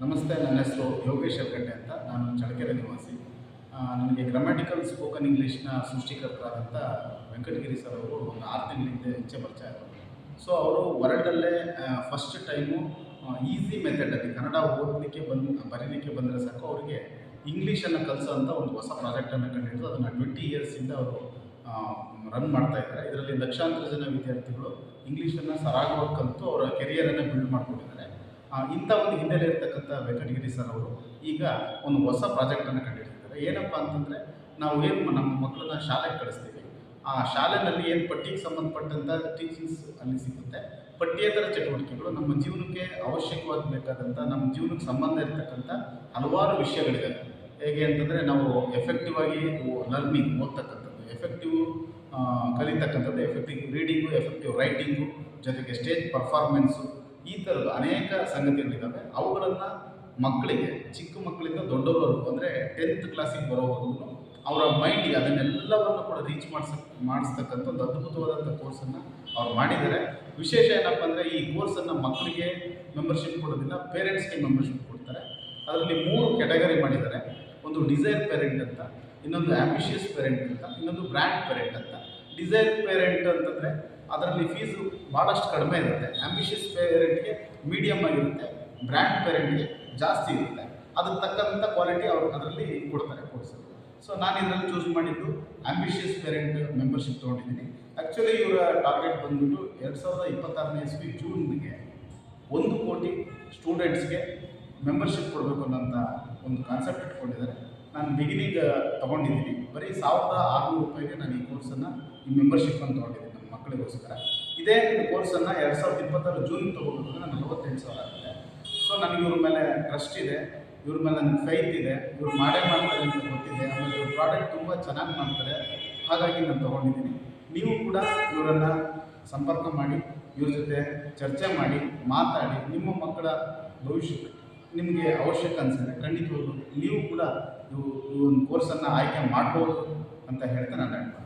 ನಮಸ್ತೆ, ನನ್ನ ಹೆಸರು ಯೋಗೇಶ್ ಹೆಲ್ಗಟ್ಟೆ ಅಂತ. ನಾನು ಚಳಕೆರೆ ನಿವಾಸಿ. ನನಗೆ ಗ್ರಾಮ್ಯಾಟಿಕಲ್ ಸ್ಪೋಕನ್ ಇಂಗ್ಲೀಷ್ನ ಸೃಷ್ಟಿಕರ್ತರಾದಂಥ ವೆಂಕಟಗಿರಿ ಸರ್ ಅವರು ಒಂದು ಆರು ತಿಂಗಳಿಂದ ಹೆಚ್ಚೆ ಪರಿಚಯ ಆದರು ಸೊ ಅವರು ವರ್ಲ್ಡಲ್ಲೇ ಫಸ್ಟ್ ಟೈಮು ಈಸಿ ಮೆಥಡಲ್ಲಿ ಕನ್ನಡ ಓದಲಿಕ್ಕೆ ಬಂದು, ಬರೀಲಿಕ್ಕೆ ಬಂದರೆ ಸಾಕು, ಅವರಿಗೆ ಇಂಗ್ಲೀಷನ್ನು ಕಲಿಸೋಂಥ ಒಂದು ಹೊಸ ಪ್ರಾಜೆಕ್ಟನ್ನು ಕಂಡುಹಿಡಿದು ಅದನ್ನು ಟ್ವೆಂಟಿ ಇಯರ್ಸಿಂದ ಅವರು ರನ್ ಮಾಡ್ತಾ ಇದ್ದಾರೆ. ಇದರಲ್ಲಿ ಲಕ್ಷಾಂತರ ಜನ ವಿದ್ಯಾರ್ಥಿಗಳು ಇಂಗ್ಲೀಷನ್ನು ಸರಾಗವಾಗಿ ಕಲಿತು ಅವರ ಕೆರಿಯರನ್ನು ಬಿಲ್ಡ್ ಮಾಡ್ಕೊಂಡಿದ್ದಾರೆ. ಇಂಥ ಒಂದು ಹಿನ್ನೆಲೆ ಇರ್ತಕ್ಕಂಥ ವೆಂಕಟಗಿರಿ ಸರ್ ಅವರು ಈಗ ಒಂದು ಹೊಸ ಪ್ರಾಜೆಕ್ಟನ್ನು ಕಂಡುಹಿಡಿದಿದ್ದಾರೆ ಏನಪ್ಪ ಅಂತಂದರೆ, ನಾವು ಏನು ನಮ್ಮ ಮಕ್ಕಳನ್ನ ಶಾಲೆಗೆ ಕಳಿಸ್ತೀವಿ. ಆ ಶಾಲೆಯಲ್ಲಿ ಏನು ಪಠ್ಯಕ್ಕೆ ಸಂಬಂಧಪಟ್ಟಂಥ ಟೀಚಿಂಗ್ಸ್ ಅಲ್ಲಿ ಸಿಗುತ್ತೆ. ಪಠ್ಯೇತರ ಚಟುವಟಿಕೆಗಳು ನಮ್ಮ ಜೀವನಕ್ಕೆ ಅವಶ್ಯಕವಾಗಿ ಬೇಕಾದಂಥ ನಮ್ಮ ಜೀವನಕ್ಕೆ ಸಂಬಂಧ ಇರತಕ್ಕಂಥ ಹಲವಾರು ವಿಷಯಗಳಿದೆ ಹೇಗೆ ಅಂತಂದರೆ, ನಾವು ಎಫೆಕ್ಟಿವ್ ಆಗಿ ಲರ್ನಿಂಗ್ ಓದ್ತಕ್ಕಂಥದ್ದು. ಎಫೆಕ್ಟಿವ್ ಕಲಿತಕ್ಕಂಥದ್ದು ಎಫೆಕ್ಟಿವ್ ರೀಡಿಂಗು ಎಫೆಕ್ಟಿವ್ ರೈಟಿಂಗು ಜೊತೆಗೆ ಸ್ಟೇಜ್ ಪರ್ಫಾರ್ಮೆನ್ಸು ಈ ಥರದ್ದು ಅನೇಕ ಸಂಗತಿಗಳಿದ್ದಾವೆ. ಅವುಗಳನ್ನು ಮಕ್ಕಳಿಗೆ, ಚಿಕ್ಕ ಮಕ್ಕಳಿಂದ ದೊಡ್ಡವರವರೆಗೂ ಅಂದರೆ ಟೆಂತ್ ಕ್ಲಾಸಿಗೆ ಬರೋವರೆಗೂ ಅವರ ಮೈಂಡಿಗೆ ಅದನ್ನೆಲ್ಲವನ್ನು ಕೂಡ ರೀಚ್ ಮಾಡಿಸ ಮಾಡಿಸ್ತಕ್ಕಂಥ ಒಂದು ಅದ್ಭುತವಾದಂಥ ಕೋರ್ಸನ್ನು ಅವ್ರು ಮಾಡಿದ್ದಾರೆ. ವಿಶೇಷ ಏನಪ್ಪ ಅಂದರೆ ಈ ಕೋರ್ಸನ್ನು ಮಕ್ಕಳಿಗೆ ಮೆಂಬರ್ಶಿಪ್ ಕೊಡೋದಿಲ್ಲ ಪೇರೆಂಟ್ಸ್ಗೆ ಮೆಂಬರ್ಶಿಪ್ ಕೊಡ್ತಾರೆ. ಅದರಲ್ಲಿ ಮೂರು ಕ್ಯಾಟಗರಿ ಮಾಡಿದ್ದಾರೆ. ಒಂದು ಡಿಸೈರ್ ಪೇರೆಂಟ್ ಅಂತ, ಇನ್ನೊಂದು ಆಂಬಿಷಿಯಸ್ ಪೇರೆಂಟ್ ಅಂತ, ಇನ್ನೊಂದು ಬ್ರ್ಯಾಂಡ್ ಪೇರೆಂಟ್ ಅಂತ. ಡಿಸೈರ್ ಪೇರೆಂಟ್ ಅಂತಂದರೆ ಅದರಲ್ಲಿ ಫೀಸು ಭಾಳಷ್ಟು ಕಡಿಮೆ ಇರುತ್ತೆ. ಆಂಬಿಷಿಯಸ್ ಪೇರೆಂಟ್ಗೆ ಮೀಡಿಯಮ್ ಆಗಿರುತ್ತೆ. ಬ್ರ್ಯಾಂಡ್ ಪೇರೆಂಟ್ಗೆ ಜಾಸ್ತಿ ಇರುತ್ತೆ. ಅದಕ್ಕೆ ತಕ್ಕಂಥ ಕ್ವಾಲಿಟಿ ಅವರು ಅದರಲ್ಲಿ ಕೊಡ್ತಾರೆ ಕೋರ್ಸಲ್ಲಿ ಸೊ ನಾನು ಇದರಲ್ಲಿ ಚೂಸ್ ಮಾಡಿದ್ದು ಆಂಬಿಷಿಯಸ್ ಪೇರೆಂಟ್ ಮೆಂಬರ್ಶಿಪ್ ತೊಗೊಂಡಿದ್ದೀನಿ. ಆ್ಯಕ್ಚುಲಿ ಇವರ ಟಾರ್ಗೆಟ್ ಬಂದ್ಬಿಟ್ಟು ಎರಡು ಸಾವಿರದ ಇಪ್ಪತ್ತಾರನೇ ಇಸ್ವಿ ಜೂನ್ಗೆ ಒಂದು ಕೋಟಿ ಸ್ಟೂಡೆಂಟ್ಸ್ಗೆ ಮೆಂಬರ್ಶಿಪ್ ಕೊಡಬೇಕು ಅನ್ನೋಂಥ ಒಂದು ಕಾನ್ಸೆಪ್ಟ್ ಇಟ್ಕೊಂಡಿದ್ದಾರೆ. ನಾನು ಬಿಗಿನಿಂಗ್ ತೊಗೊಂಡಿದ್ದೀನಿ. ಬರೀ ಸಾವಿರದ ಆರುನೂರು ರೂಪಾಯಿಗೆ ನಾನು ಈ ಕೋರ್ಸನ್ನು ಈ ಮೆಂಬರ್ಶಿಪ್ಪನ್ನು ತೊಗೊಂಡಿದ್ದೀನಿ. ನಮ್ಮ ಮಕ್ಕಳಿಗೋಸ್ಕರ. ಇದೇ ಕೋರ್ಸನ್ನು ಎರಡು ಸಾವಿರದ ಇಪ್ಪತ್ತಾರು ಜೂನ್ ತೊಗೊಂಡ್ರೆ ನಲವತ್ತೆಂಟು ಸಾವಿರ ಆಗುತ್ತೆ. ಸೊ ನನಗೆ ಇವ್ರ ಮೇಲೆ ಟ್ರಸ್ಟ್ ಇದೆ. ಇವ್ರ ಮೇಲೆ ನನ್ನ ಫೈತ್ ಇದೆ. ಇವ್ರು ಮಾಡೇ ಮಾಡ್ತಾರೆ ಅಂತ ಗೊತ್ತಿದೆ. ಆಮೇಲೆ ಇವ್ರ ಪ್ರಾಡಕ್ಟ್ ತುಂಬ ಚೆನ್ನಾಗಿ ಮಾಡ್ತಾರೆ. ಹಾಗಾಗಿ ನಾನು ತೊಗೊಂಡಿದ್ದೀನಿ. ನೀವು ಕೂಡ ಇವರನ್ನು ಸಂಪರ್ಕ ಮಾಡಿ, ಇವ್ರ ಜೊತೆ ಚರ್ಚೆ ಮಾಡಿ, ಮಾತಾಡಿ, ನಿಮ್ಮ ಮಕ್ಕಳ ಭವಿಷ್ಯಕ್ಕೆ ನಿಮಗೆ ಅವಶ್ಯಕ ಅನಿಸುತ್ತೆ. ಖಂಡಿತವಾಗ್ಲೂ ನೀವು ಕೂಡ ಈ ಒಂದು ಕೋರ್ಸನ್ನು ಆಯ್ಕೆ ಮಾಡ್ಬೋದು ಅಂತ ಹೇಳ್ತಾ ನಾನು